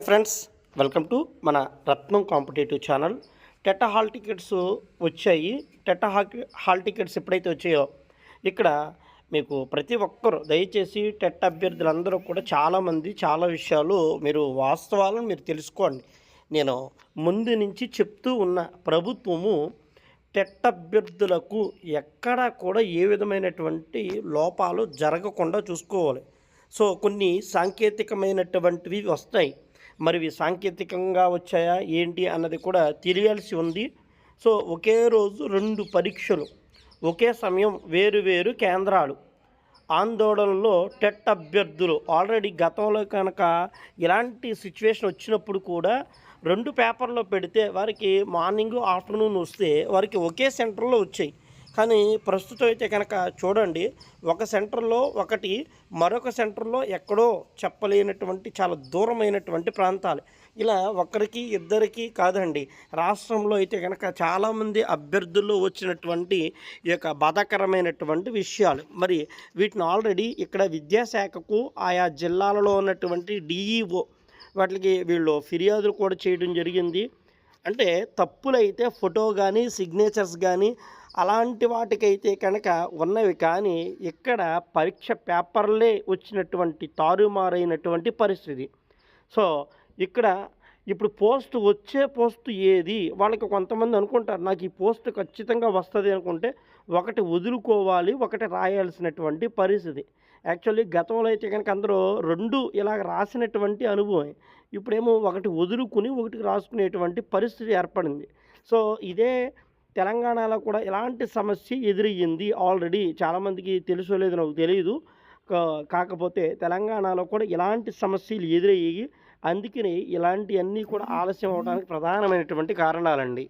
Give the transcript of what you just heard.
Friends welcome to మన Ratnam competitive channel. టెటా hall tickets వచ్చాయి. టెటా హాల్ టికెట్స్ ఎప్పుడైతే వచ్చాయో ఇక్కడ మీకు ప్రతి ఒక్కరు దయచేసి టెట్ అభ్యర్థులందరూ కూడా చాలామంది చాలా విషయాలు మీరు వాస్తవాలను మీరు తెలుసుకోండి. నేను ముందు నుంచి చెప్తూ ఉన్న ప్రభుత్వము టెట్ అభ్యర్థులకు ఎక్కడా కూడా ఏ విధమైనటువంటి లోపాలు జరగకుండా చూసుకోవాలి. సో కొన్ని సాంకేతికమైనటువంటివి వస్తాయి. మరి ఇవి సాంకేతికంగా వచ్చాయా ఏంటి అన్నది కూడా తెలియాల్సి ఉంది. సో ఒకే రోజు రెండు పరీక్షలు ఒకే సమయం వేరు వేరు కేంద్రాలు. ఆందోళనలో టెట్ అభ్యర్థులు ఆల్రెడీ గతంలో కనుక ఇలాంటి సిచ్యువేషన్ వచ్చినప్పుడు కూడా రెండు పేపర్లో పెడితే వారికి మార్నింగ్ ఆఫ్టర్నూన్ వస్తే వారికి ఒకే సెంటర్లో వచ్చాయి. కానీ ప్రస్తుతం అయితే కనుక చూడండి ఒక సెంటర్లో ఒకటి మరొక సెంటర్లో ఎక్కడో చెప్పలేనటువంటి చాలా దూరమైనటువంటి ప్రాంతాలు. ఇలా ఒకరికి ఇద్దరికి కాదండి రాష్ట్రంలో అయితే కనుక చాలామంది అభ్యర్థులు వచ్చినటువంటి ఈ యొక్క బాధాకరమైనటువంటి విషయాలు. మరి వీటిని ఆల్రెడీ ఇక్కడ విద్యాశాఖకు ఆయా జిల్లాలలో ఉన్నటువంటి డిఈఓ వాటికి వీళ్ళు ఫిర్యాదులు కూడా చేయడం జరిగింది. అంటే తప్పులైతే ఫోటో కానీ సిగ్నేచర్స్ కానీ అలాంటి వాటికైతే కనుక ఉన్నవి కానీ ఇక్కడ పరీక్ష పేపర్లే వచ్చినటువంటి తారుమారైనటువంటి పరిస్థితి. సో ఇక్కడ ఇప్పుడు పోస్ట్ వచ్చే పోస్ట్ ఏది? వాళ్ళకి కొంతమంది అనుకుంటారు నాకు ఈ పోస్ట్ ఖచ్చితంగా వస్తుంది అనుకుంటే ఒకటి వదులుకోవాలి ఒకటి రాయాల్సినటువంటి పరిస్థితి. యాక్చువల్లీ గతంలో అయితే కనుక అందరూ రెండు ఇలా రాసినటువంటి అనుభవం ఇప్పుడేమో ఒకటి వదులుకుని ఒకటి రాసుకునేటువంటి పరిస్థితి ఏర్పడింది. సో ఇదే తెలంగాణలో కూడా ఇలాంటి సమస్య ఎదురయ్యింది. ఆల్రెడీ చాలామందికి తెలుసో లేదో నాకు తెలియదు కా- కాకపోతే తెలంగాణలో కూడా ఇలాంటి సమస్యలు ఎదురయ్యాయి అందుకని ఇలాంటివన్నీ కూడా ఆలస్యం అవడానికి ప్రధానమైనటువంటి కారణాలండి.